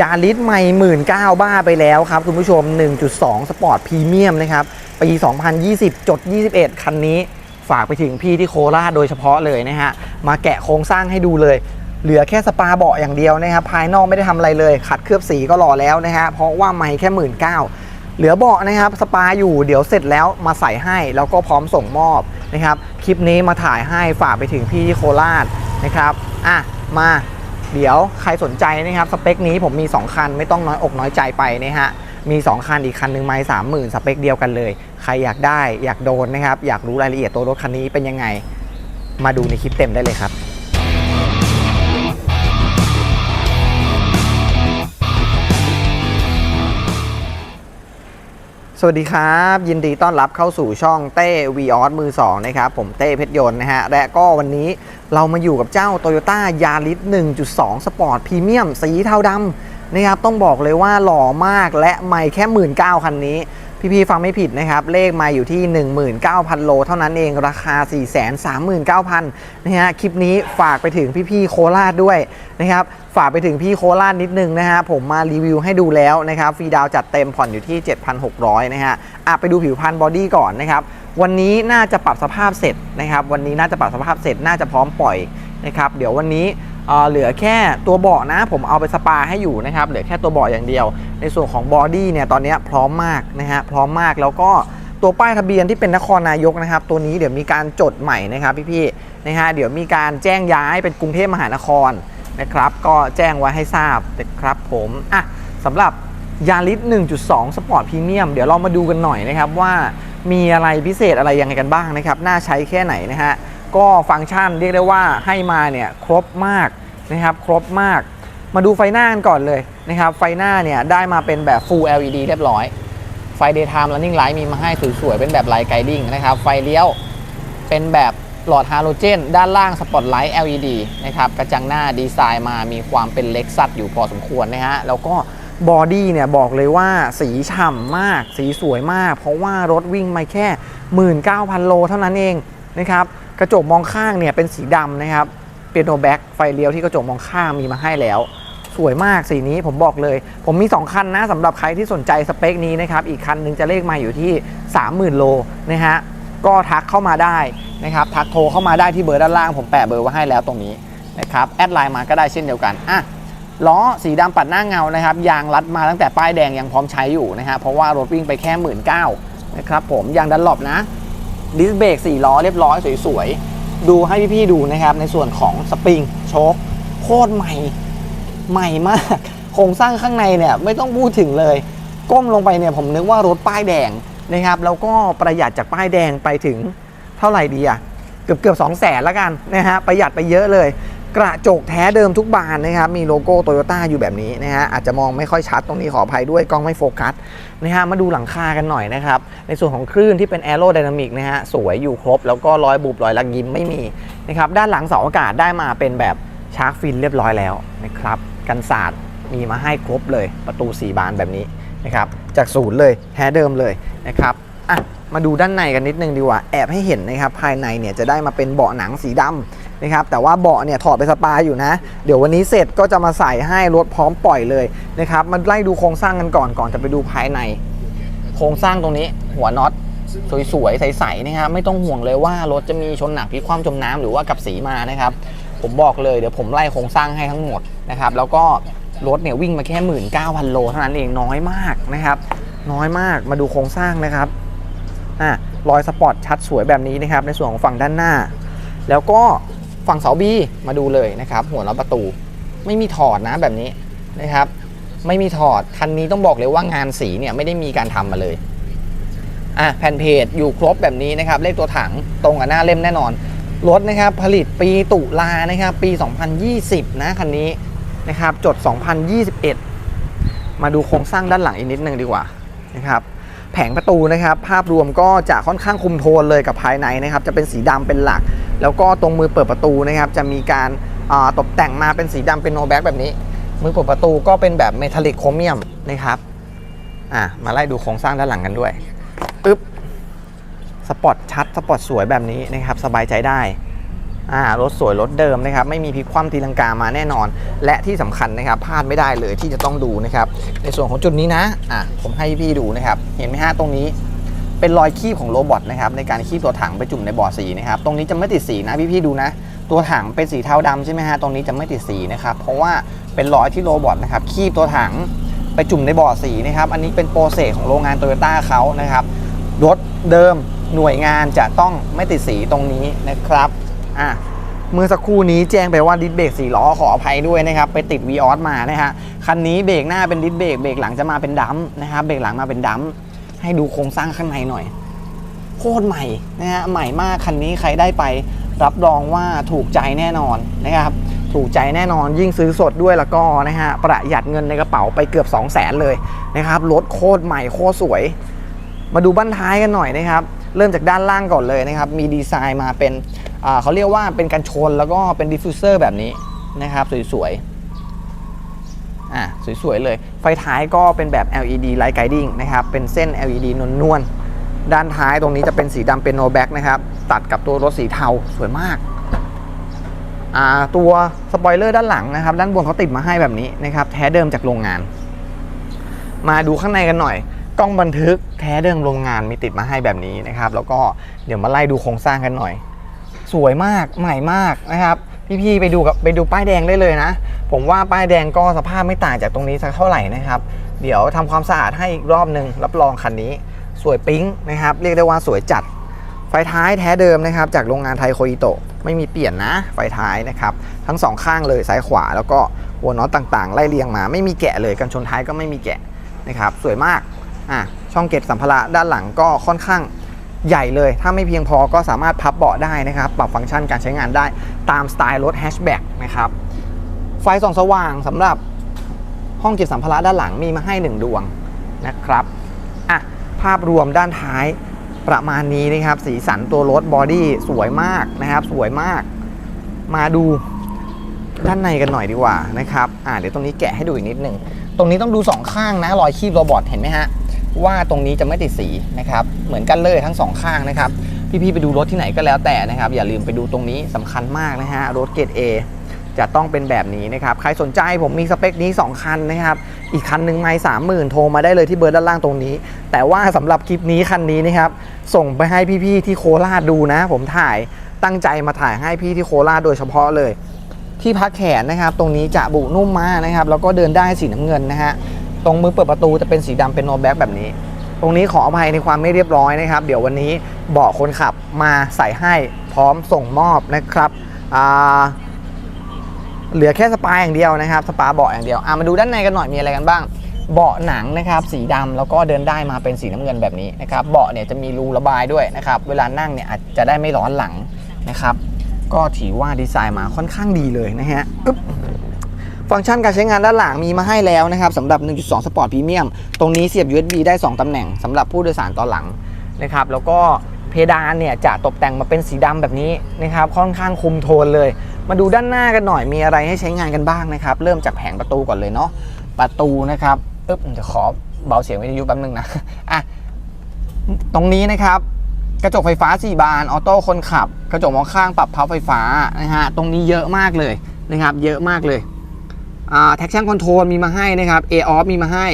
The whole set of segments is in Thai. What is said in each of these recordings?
ยาลิสใหม่หมื่นเก้าบ้าไปแล้วครับ คุณผู้ชม 1.2 สปอร์ตพรีเมียมนะครับ ปี 2020 จด 21 คันนี้ ฝากไปถึงพี่ที่โคราชโดยเฉพาะเลยนะฮะ มาแกะโครงสร้างให้ดูเลย เหลือแค่สปาเบาะอย่างเดียวนะครับ ภายนอกไม่ได้ทำอะไรเลย ขัดเคลือบสีก็รอแล้วนะฮะ เพราะว่าไม่แค่หมื่นเก้าเหลือเบาะนะครับ สปาอยู่เดี๋ยวเสร็จแล้วมาใส่ให้แล้วก็พร้อมส่งมอบนะครับ คลิปนี้มาถ่ายให้ฝากไปถึงพี่ที่โคราชนะครับ อะ มา เดี๋ยวใครสนใจนะครับสเปคนี้ผมมี 2 คันไม่ต้องน้อยอกน้อยใจไปนะฮะมี 2 คันอีกคันหนึ่งไม่สามหมื่นสเปคเดียวกันเลย ใครอยากได้อยากโดนนะครับอยากรู้รายละเอียดตัวรถคันนี้เป็นยังไง มาดูในคลิปเต็มได้เลยครับ วัสดีครับ ยินดีต้อนรับเข้าสู่ช่องเต้วีออสมือ2นะครับ ผมเต้เพชรยนต์นะฮะ และก็วันนี้เรามาอยู่กับเจ้า Toyota Yaris 1.2 Sport Premium สีเทาดำนะครับ ต้องบอกเลยว่าหล่อมากและไม่แค่หมื่นเก้าคันนี้ พี่ๆฟังไม่ผิดนะครับ เลขมาอยู่ที่ 19,000 โล เท่านั้นเองราคา 439,000 นะฮะคลิปนี้ฝากไปถึงพี่ๆโคราชด้วยนะครับฝากไปถึงพี่โคราชนิดนึงนะฮะผมมารีวิวให้ดูแล้วนะครับฟรีดาวจัดเต็มผ่อนอยู่ที่ 7,600 นะฮะอะไปดูผิวพรรณบอดี้ก่อนนะครับวันนี้น่าจะปรับสภาพเสร็จนะครับวันนี้น่าจะปรับสภาพเสร็จน่าจะพร้อมปล่อยนะครับเดี๋ยววันนี้ เหลือแค่ตัวเบาะนะ ผมเอาไปสปาให้อยู่นะครับเหลือแค่ตัวเบาะอย่างเดียว ในส่วนของบอดี้เนี่ยตอนนี้พร้อมมากนะฮะพร้อมมากแล้วก็ตัวป้ายทะเบียนที่เป็นนครนายกนะครับ ตัวนี้เดี๋ยวมีการจดใหม่นะครับพี่ๆนะฮะเดี๋ยวมีการแจ้งย้ายเป็นกรุงเทพมหานครนะครับ ก็แจ้งไว้ให้ทราบนะครับผมอะสำหรับยาริส1.2 สปอร์ตพรีเมียมเดี๋ยวเรามาดูกันหน่อยนะครับว่ามีอะไรพิเศษอะไรยังไงกันบ้างนะครับ น่าใช้แค่ไหนนะฮะ ก็ฟังก์ชันเรียกได้ว่าให้มาเนี่ยครบมากนะครับครบมาก มาดูไฟหน้ากันก่อนเลยนะครับไฟหน้าเนี่ยได้มาเป็นแบบ Full LED เรียบร้อยไฟ Daytime Running Light มีมาให้สวยๆเป็นแบบ Light Guiding นะครับไฟเลี้ยวเป็นแบบหลอดฮาโลเจน ด้านล่างสปอตไลท์ LED นะครับกระจังหน้าดีไซน์มามีความเป็นเล็กซัสอยู่พอสมควรนะฮะแล้วก็บอดี้เนี่ยบอกเลยว่าสีฉ่ำมาก สีสวยมาก เพราะว่ารถวิ่งมาแค่ 19,000 โลเท่านั้นเองนะครับ กระจกมองข้างเนี่ยเป็นสีดำนะครับเปียโนแบ็กไฟเลี้ยวที่กระจกมองข้างมีมาให้แล้วสวยมากสีนี้ผมบอกเลย ผมมี 2 คันนะสำหรับใครที่สนใจสเปคนี้นะครับ อีกคันหนึงจะเลขมาอยู่ที่ 30,000 โลนะฮะก็ทักเข้ามาได้นะครับทักโทรเข้ามาได้ที่เบอร์ด้านล่าง ผมแปะเบอร์ไว้ให้แล้วตรงนี้นะครับแอดไลน์มาก็ได้เช่นเดียวกันอะล้อสีดำปัดหน้าเงานะครับยางรัดมาตั้งแต่ป้ายแดงยังพร้อมใช้อยู่นะฮะเพราะว่ารถวิ่งไปแค่ 1 9ื่นนะครับผมยางดันหลบนะ ดิสเบรก4ล้อเรียบร้อยสวยๆ ดูให้พี่ๆดูนะครับในส่วนของสปริงโชคโคตรใหม่ใหม่มากโครงสร้างข้างในเนี่ยไม่ต้องพูดถึงเลย ก้มลงไปเนี่ยผมนึกว่ารถป้ายแดงนะครับแล้วก็ประหยัดจากป้ายแดงไปถึงเท่าไหร่ดีอะเกือบเกือบสองแสนละกันนะฮะประหยัดไปเยอะเลย กระจกแท้เดิมทุกบานนะครับ มีโลโก้โตโยต้าอยู่แบบนี้นะฮะอาจจะมองไม่ค่อยชัดตรงนี้ขออภัยด้วยกล้องไม่โฟกัสนะฮะมาดูหลังคากันหน่อยนะครับ ในส่วนของคลื่นที่เป็นแอโร d y นามิกนะฮะสวยอยู่ครบ แล้วก็รอยบุบรอยลักยิ้มไม่มีนะครับด้านหลังเสาอากาศได้มาเป็นแบบชาร์กฟินเรียบร้อยแล้วนะครับกันศาสตร์มีมาให้ครบเลยประตู 4 บานแบบนี้นะครับจากศูนย์เลยแท้เดิมเลยนะครับอะมาดูด้านในกันนิดนึงดีกว่าแอบให้เห็นนะครับภายในเนี่ยจะได้มาเป็นเบาะหนังสีดำ นะครับแต่ว่าเบาะเนี่ยถอดไปสปาอยู่นะ เดี๋ยววันนี้เสร็จก็จะมาใส่ให้รถพร้อมปล่อยเลยนะครับมาไล่ดูโครงสร้างกันก่อนก่อนจะไปดูภายใน โครงสร้างตรงนี้หัวน็อตสวยๆ ใสๆนะครับไม่ต้องห่วงเลยว่ารถจะมีชนหนักพลิกคว่ำจมน้ำหรือว่ากับสีมานะครับผมบอกเลยเดี๋ยวผมไล่โครงสร้างให้ทั้งหมดนะครับแล้วก็รถเนี่ยวิ่งมาแค่ 19,000 โลเท่านั้นเองน้อยมากนะครับ น้อยมากมาดูโครงสร้างนะครับอะรอยสปอร์ตชัดสวยแบบนี้นะครับในส่วนของฝั่งด้านหน้า แล้วก็ ฝั่งเสาบีมาดูเลยนะครับ หัวน็อตประตูไม่มีถอดนะแบบนี้นะครับ ไม่มีถอดคันนี้ต้องบอกเลยว่างานสีเนี่ยไม่ได้มีการทำมาเลยอะแผ่นเพจอยู่ครบแบบนี้นะครับ เลขตัวถังตรงกับหน้าเล่มแน่นอนรถนะครับผลิตปีตุลานะครับ ปี 2020 นะคันนี้นะครับ จด 2021 มาดูโครงสร้างด้านหลังอีกนิดนึงดีกว่านะครับแผงประตูนะครับ ภาพรวมก็จะค่อนข้างคุมโทนเลยกับภายในนะครับ จะเป็นสีดำเป็นหลัก แล้วก็ตรงมือเปิดประตูนะครับจะมีการาตกแต่งมาเป็นสีดำเป็นโนแบ็กแบบนี้ มือเปิดประตูก็เป็นแบบเมทัลลิกโครเมียมนะครับอะมาไล่ดูโครงสร้างด้านหลังกันด้วยปึ๊บสปอร์ตชัดสปอร์ตสวยแบบนี้นะครับสบายใจได้อ่ารถสวยรถเดิมนะครับไม่มีพลิกคว่ำตีลังกามาแน่นอน และที่สำคัญนะครับพลาดไม่ได้เลยที่จะต้องดูนะครับในส่วนของจุดนี้นะอะผมให้พี่ดูนะครับเห็นไหมฮะตรงนี้ เป็นรอยคีบของโรบอทนะครับในการคีบตัวถังไปจุ่มในบ่อสีนะครับตรงนี้จะไม่ติดสีนะพี่ๆดูนะ ตัวถังเป็นสีเทาดำใช่ไหมฮะตรงนี้จะไม่ติดสีนะครับเพราะว่าเป็นรอยที่โรบอทนะครับคีบตัวถังไปจุ่มในบ่อสีนะครับอันนี้เป็นโปรเซสของโรงงานโตโยต้าเขานะครับรถเดิมหน่วยงานจะต้องไม่ติดสีตรงนี้นะครับอะเมื่อสักครู่นี้แจ้งไปว่าดิสเบรกสี่ล้อขออภัยด้วยนะครับ ไปติดวีออสมานะฮะคันนี้เบรกหน้าเป็นดิสเบรกเบรกหลังจะมาเป็นดัมป์นะครับเบรกหลังมาเป็นดัมป์ ให้ดูโครงสร้างข้างในหน่อยโคตรใหม่นะฮะใหม่มากคันนี้ใครได้ไป รับรองว่าถูกใจแน่นอนนะครับถูกใจแน่นอนยิ่งซื้อสดด้วยแล้วก็นะฮะประหยัดเงินในกระเป๋าไปเกือบ 2 0 0แสนเลยนะครับรถโคตรใหม่โคตรสวย มาดูบั้นท้ายกันหน่อยนะครับเริ่มจากด้านล่างก่อนเลยนะครับมีดีไซน์มาเป็นอ่าเขาเรียกว่าเป็นกันชนแล้วก็เป็นดิฟฟิวเซอร์แบบนี้นะครับสวยๆ อะสวยๆเลย ไฟท้ายก็เป็นแบบ LED Light Guiding นะครับ เป็นเส้น LED นวลๆ ด้านท้ายตรงนี้จะเป็นสีดำเป็นโนแบ็กนะครับ ตัดกับตัวรถสีเทาสวยมาก ตัวสปอยเลอร์ด้านหลังนะครับ ด้านบนเขาติดมาให้แบบนี้นะครับ แท้เดิมจากโรงงาน มาดูข้างในกันหน่อยกล้องบันทึกแท้เดิมโรงงานมีติดมาให้แบบนี้นะครับ แล้วก็เดี๋ยวมาไล่ดูโครงสร้างกันหน่อย สวยมากใหม่มากนะครับ พี่ๆไปดูกับไปดูป้ายแดงได้เลยนะ ผมว่าป้ายแดงก็สภาพไม่ต่างจากตรงนี้สักเท่าไหร่นะครับ เดี๋ยวทำความสะอาดให้อีกรอบหนึ่งรับรองคันนี้ สวยปิ๊งนะครับ เรียกได้ว่าสวยจัด ไฟท้ายแท้เดิมนะครับ จากโรงงานไทยโคอิโตะไม่มีเปลี่ยนนะ ไฟท้ายนะครับ ทั้งสองข้างเลยซ้ายขวา แล้วก็หัวน็อตต่างๆ ไล่เรียงมาไม่มีแกะเลยกันชนท้ายก็ไม่มีแกะนะครับ สวยมากอะช่องเก็บสัมภาระด้านหลังก็ค่อนข้าง ใหญ่เลย ถ้าไม่เพียงพอก็สามารถพับเบาะได้นะครับ ปรับฟังก์ชันการใช้งานได้ตามสไตล์รถแฮชแบ็กนะครับ ไฟส่องสว่างสำหรับห้องเก็บสัมภาระด้านหลังมีมาให้ 1 ดวงนะครับอะภาพรวมด้านท้ายประมาณนี้นะครับ สีสันตัวรถบอดี้สวยมากนะครับ สวยมาก มาดูด้านในกันหน่อยดีกว่านะครับ อ่าเดี๋ยวตรงนี้แกะให้ดูอีกนิดหนึ่ง ตรงนี้ต้องดูสองข้างนะ รอยคีบโรบอทเห็นไหมฮะ ว่าตรงนี้จะไม่ติดสีนะครับเหมือนกันเลยทั้งสองข้างนะครับพี่ๆไปดูรถที่ไหนก็แล้วแต่นะครับ อย่าลืมไปดูตรงนี้สำคัญมากนะฮะรถเกรด A จะต้องเป็นแบบนี้นะครับใครสนใจผมมีสเปคนี้ 2 คันนะครับอีกคันหนึ่งไม่สามหมื่นโทรมาได้เลยที่เบอร์ด้านล่างตรงนี้ แต่ว่าสำหรับคลิปนี้คันนี้นะครับส่งไปให้พี่ๆที่โคราชดูนะ ผมถ่ายตั้งใจมาถ่ายให้พี่ที่โคราชโดยเฉพาะเลย ที่พักแขนนะครับ ตรงนี้จะบุนุ่มมากนะครับแล้วก็เดินได้สีน้ำเงินนะฮะ ตรงมือเปิดประตูจะเป็นสีดำเป็นโนแบ็กแบบนี้ ตรงนี้ขออภัยในความไม่เรียบร้อยนะครับ เดี๋ยววันนี้เบาะคนขับมาใส่ให้พร้อมส่งมอบนะครับเหลือแค่สปาอย่างเดียวนะครับ สปาเบาะอย่างเดียวอะมาดูด้านในกันหน่อยมีอะไรกันบ้าง เบาะหนังนะครับ สีดำแล้วก็เดินได้มาเป็นสีน้ำเงินแบบนี้นะครับ เบาะเนี่ยจะมีรูระบายด้วยนะครับ เวลานั่งเนี่ยอาจจะได้ไม่ร้อนหลังนะครับ ก็ถือว่าดีไซน์มาค่อนข้างดีเลยนะฮะอึ๊บ ฟังก์ชันการใช้งานด้านหลังมีมาให้แล้วนะครับสำหรับ 1.2 Sport Premium ตรงนี้เสียบ USB ได้ 2 ตำแหน่งสำหรับผู้โดยสารตอนหลังนะครับแล้วก็เพดานเนี่ยจะตกแต่งมาเป็นสีดำแบบนี้นะครับค่อนข้างคุมโทนเลย มาดูด้านหน้ากันหน่อยมีอะไรให้ใช้งานกันบ้างนะครับเริ่มจากแผงประตูก่อนเลยเนาะประตูนะครับอึ๊บเดี๋ยวขอเบาเสียงวิทยุแป๊บนึงนะอะตรงนี้นะครับกระจกไฟฟ้า 4 บานออโต้คนขับ กระจกมองข้างปรับพับไฟฟ้านะฮะตรงนี้เยอะมากเลยนะครับ เยอะมากเลย แท็กชั่นคอนโทรลมีมาให้นะครับ A off มีมาให้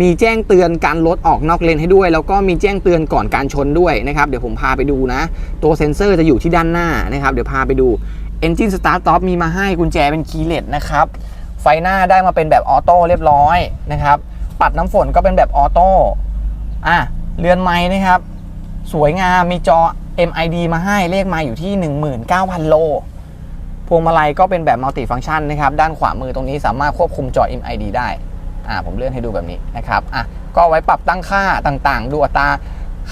มีแจ้งเตือนการรถออกนอกเลนให้ด้วย แล้วก็มีแจ้งเตือนก่อนการชนด้วยนะครับเดี๋ยวผมพาไปดูนะ ตัวเซ็นเซอร์จะอยู่ที่ด้านหน้านะครับ เดี๋ยวพาไปดู Engine Start Stop มีมาให้กุญแจเป็นคีย์เลสนะครับไฟหน้าได้มาเป็นแบบออโต้เรียบร้อยนะครับปัดน้ำฝนก็เป็นแบบออโต้อะเรือนไม้นะครับ สวยงามมีจอ MID มาให้เลขไมาอยู่ที่ 19,000 โล พวงมาลัยก็เป็นแบบมัลติฟังก์ชันนะครับ ด้านขวามือตรงนี้สามารถควบคุมจอ MID ได้อ่าผมเลื่อนให้ดูแบบนี้นะครับอะก็ไว้ปรับตั้งค่าต่างๆ ดูอัตรา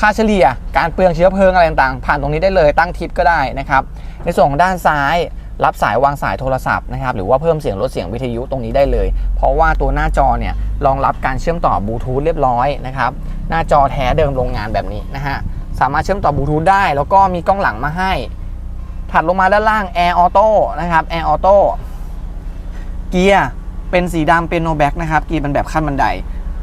ค่าเฉลี่ย การเปลืองเชื้อเพลิงอะไรต่างๆ ผ่านตรงนี้ได้เลยตั้งทิศก็ได้นะครับ ในส่วนของด้านซ้ายรับสายวางสายโทรศัพท์นะครับหรือว่าเพิ่มเสียงลดเสียงวิทยุตรงนี้ได้เลย เพราะว่าตัวหน้าจอเนี่ยรองรับการเชื่อมต่อบลูทูธเรียบร้อยนะครับหน้าจอแท้เดิมโรงงานแบบนี้นะฮะสามารถเชื่อมต่อบลูทูธได้ แล้วก็มีกล้องหลังมาให้ ถัดลงมาด้านล่าง Air Auto นะครับ Air Auto เกียร์เป็นสีดำเป็นโนแบ็กนะครับ เกียร์เป็นแบบขั้นบันได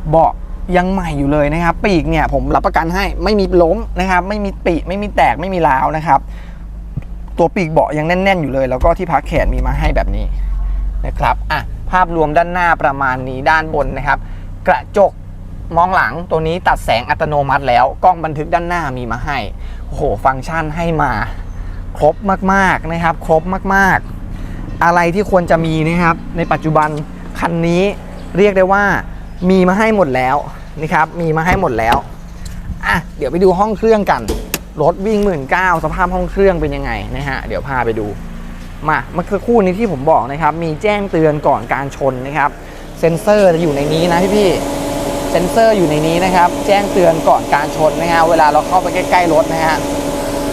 เบาะยังใหม่อยู่เลยนะครับ ปีกเนี่ยผมรับประกันให้ไม่มีล้มนะครับ ไม่มีปีไม่มีแตกไม่มีร้าวนะครับ ตัวปีกเบาะยังแน่น ๆ อยู่เลย แล้วก็ที่พักแขนมีมาให้แบบนี้นะครับอะภาพรวมด้านหน้าประมาณนี้ด้านบนนะครับ กระจกมองหลังตัวนี้ตัดแสงอัตโนมัติแล้วกล้องบันทึกด้านหน้ามีมาให้โอ้โหฟังก์ชันให้มา ครบมากๆนะครับ ครบมากๆ อะไรที่ควรจะมีนะครับ ในปัจจุบันคันนี้เรียกได้ว่ามีมาให้หมดแล้วนะครับ มีมาให้หมดแล้วอะเดี๋ยวไปดูห้องเครื่องกันรถวิ่งหมื่นเก้าสภาพห้องเครื่องเป็นยังไงนะฮะเดี๋ยวพาไปดูมาเมื่อคู่นี้ที่ผมบอกนะครับ มีแจ้งเตือนก่อนการชนนะครับ เซ็นเซอร์จะอยู่ในนี้นะพี่พี่ๆเซ็นเซอร์อยู่ในนี้นะครับ แจ้งเตือนก่อนการชนนะฮะเวลาเราเข้าไปใกล้ๆรถนะฮะ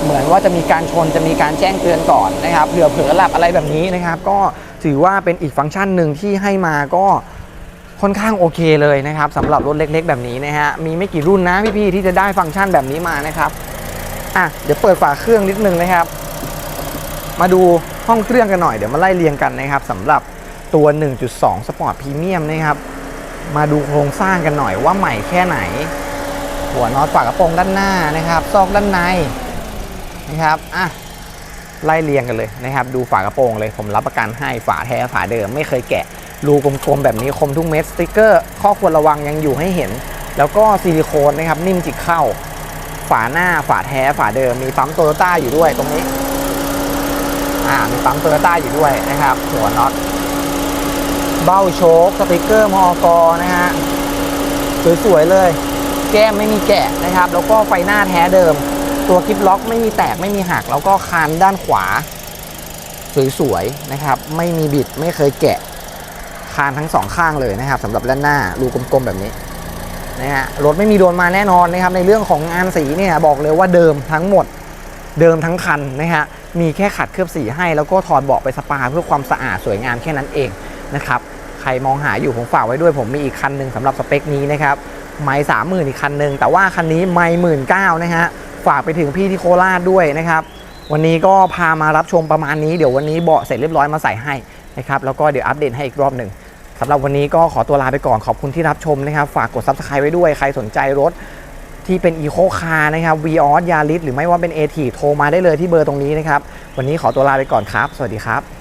เหมือนว่าจะมีการชนจะมีการแจ้งเตือนก่อนนะครับเผื่อเผลอหลับอะไรแบบนี้นะครับ ก็ถือว่าเป็นอีกฟังก์ชันหนึ่งที่ให้มาก็ค่อนข้างโอเคเลยนะครับสำหรับรถเล็ก ๆ แบบนี้นะฮะมีไม่กี่รุ่นนะพี่ๆที่จะได้ฟังก์ชันแบบนี้มานะครับอะเดี๋ยวเปิดฝาเครื่องนิดนึงนะครับ มาดูห้องเครื่องกันหน่อยเดี๋ยวมาไล่เรียงกันนะครับสำหรับตัว 1.2 Sport Premium นะครับ มาดูโครงสร้างกันหน่อยว่าใหม่แค่ไหน หัวน็อตฝากระโปรงด้านหน้านะครับ ซอกด้านใน นะครับอะไล่เรียงกันเลยนะครับ ดูฝากระโปรงเลย ผมรับประกันให้ฝาแท้ฝาเดิมไม่เคยแกะ รูกลมๆแบบนี้คมทุกเม็ดสติกเกอร์ ข้อควรระวังยังอยู่ให้เห็น แล้วก็ซิลิโคนนะครับนิ่มจิกเข้า ฝาหน้าฝาแท้ฝาเดิมมีปั๊มโตโยต้าอยู่ด้วยตรงนี้อ่ามีปั๊มโตโยต้าอยู่ด้วยนะครับ หัวน็อตเบ้าโชคสติกเกอร์มอกนะฮะสวยๆเลย แก้มไม่มีแกะนะครับ แล้วก็ไฟหน้าแท้เดิม ตัวคลิปล็อกไม่มีแตกไม่มีหัก แล้วก็คานด้านขวา สวยๆนะครับ ไม่มีบิดไม่เคยแกะ คานทั้งสองข้างเลยนะครับสำหรับด้านหน้ารูกลมๆแบบนี้นะฮะรถไม่มีโดนมาแน่นอนนะครับ ในเรื่องของงานสีเนี่ยบอกเลยว่าเดิมทั้งหมดเดิมทั้งคันนะฮะมีแค่ขัดเคลือบสีให้ แล้วก็ถอดเบาะไปสปาเพื่อความสะอาดสวยงามแค่นั้นเองนะครับใครมองหาอยู่ผมฝากไว้ด้วย ผมมีอีกคันหนึ่งสำหรับสเปคนี้นะครับ ไม่สามหมื่นอีกคันหนึ่งแต่ว่าคันนี้ไม่หมื่นเก้านะฮะ ฝากไปถึงพี่ที่โคราชด้วยนะครับ วันนี้ก็พามารับชมประมาณนี้เดี๋ยววันนี้เบาะเสร็จเรียบร้อยมาใส่ให้นะครับแล้วก็เดี๋ยวอัปเดตให้อีกรอบหนึ่งสำหรับวันนี้ก็ขอตัวลาไปก่อนขอบคุณที่รับชมนะครับ ฝากกด subscribe ไว้ด้วยใครสนใจรถที่เป็น Eco Car นะครับ v ีออสยาริสหรือไม่ว่าเป็น a t โทรมาได้เลยที่เบอร์ตรงนี้นะครับ วันนี้ขอตัวลาไปก่อนครับ สวัสดีครับ